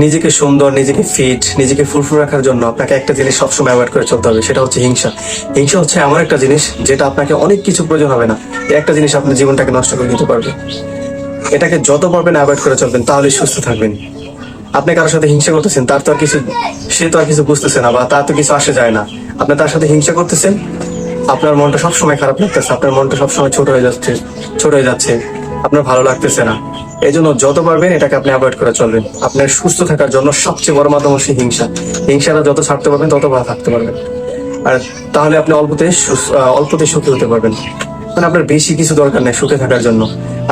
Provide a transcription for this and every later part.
নিজেকে সুন্দর, নিজেকে ফিট নিজেকে ফুলফুল রাখার জন্য আপনাকে একটা জিনিস সবসময় অ্যাভয়েড করে চলতে হবে, সেটা হচ্ছে হিংসা। হিংসা হচ্ছে এমন একটা জিনিস যেটা আপনাকে অনেক কিছু প্রয়োজন হবে না। একটা জিনিস আপনার জীবনটাকে নষ্ট করে দিতে পারবে এটাকে যত পারবেন অ্যাভয়েড করে চলবেন, তাহলে সুস্থ থাকবেন। আপনি কারোর সাথে হিংসা করতেছেন, তার তো আর কিছু সে তো আর কিছু বুঝতেছে না বা তার তো কিছু আসে যায় না। আপনি তার সাথে হিংসা করতেছেন, আপনার মনটা সবসময় খারাপ লাগতেছে, আপনার মনটা সবসময় ছোট হয়ে যাচ্ছে, ছোট হয়ে যাচ্ছে। আপনার ভালো লাগতেছে না। এই জন্য যত পারবেন এটাকে আপনি অ্যাভয়েড করে চলবেন। আপনার সুস্থ থাকার জন্য সবচেয়ে বড় মাধ্যম হচ্ছে হিংসা। হিংসাটা যত ছাড়তে পারবেন, তত ভালো থাকতে পারবেন। আর তাহলে আপনি অল্পতে অল্পতে সুখী হতে পারবেন। মানে আপনার বেশি কিছু দরকার নেই সুখে থাকার জন্য।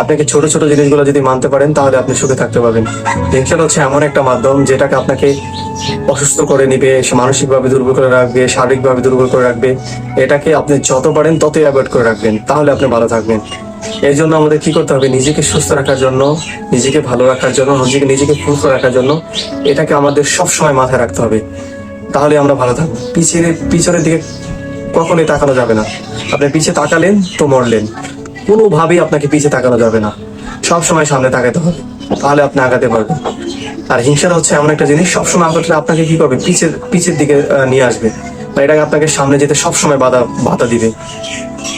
আপনাকে ছোট ছোট জিনিসগুলো যদি মানতে পারেন, তাহলে আপনি সুখে থাকতে পারবেন। টেনশন হচ্ছে এমন একটা মাধ্যম যেটাকে আপনাকে অসুস্থ করে নিবে মানসিকভাবে দুর্বল করে রাখবে, শারীরিকভাবে দুর্বল করে রাখবে। এটাকে আপনি যত পারেন ততই অ্যাভয়েড করে রাখবেন। তাহলে আপনি ভালো থাকবেন। এই জন্য আমাদের কি করতে হবে? নিজেকে সুস্থ রাখার জন্য, নিজেকে ভালো রাখার জন্য, নিজেকে নিজেকে ফুলফুল রাখার জন্য এটাকে আমাদের সবসময় মাথায় রাখতে হবে। তাহলে আমরা ভালো থাকব। পিছিয়ে পিছনের দিকে কখনোই তাকানো যাবে না। আপনি পিছে তাকালেন তো মরলেন। কোনোভাবেই আপনাকে পিছে তাকানো যাবে না। সব সময় সামনে তাকাতে হবে। তাহলে আপনি আগাতে পারবেন। আর হিংসাটা হচ্ছে এমন একটা জিনিস, সবসময় আপনাকে আপনাকে কি করবে? পিছের পিছের দিকে নিয়ে আসবে। এটাকে আপনাকে সামনে যেতে সবসময় বাধা বাধা দিবে।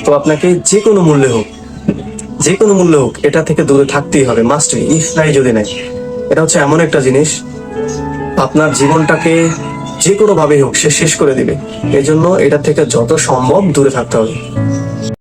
তো আপনাকে যে কোনো মূল্যে হোক যে কোনো মূল্য হোক, এটা থেকে দূরে থাকতেই হবে মাস্ট ইফ নাই, যদি নাই। এটা হচ্ছে এমন একটা জিনিস, আপনার জীবনটাকে যে কোনো ভাবে হোক, সে শেষ করে দিবে। এই জন্য এটা থেকে যত সম্ভব দূরে থাকতে হবে।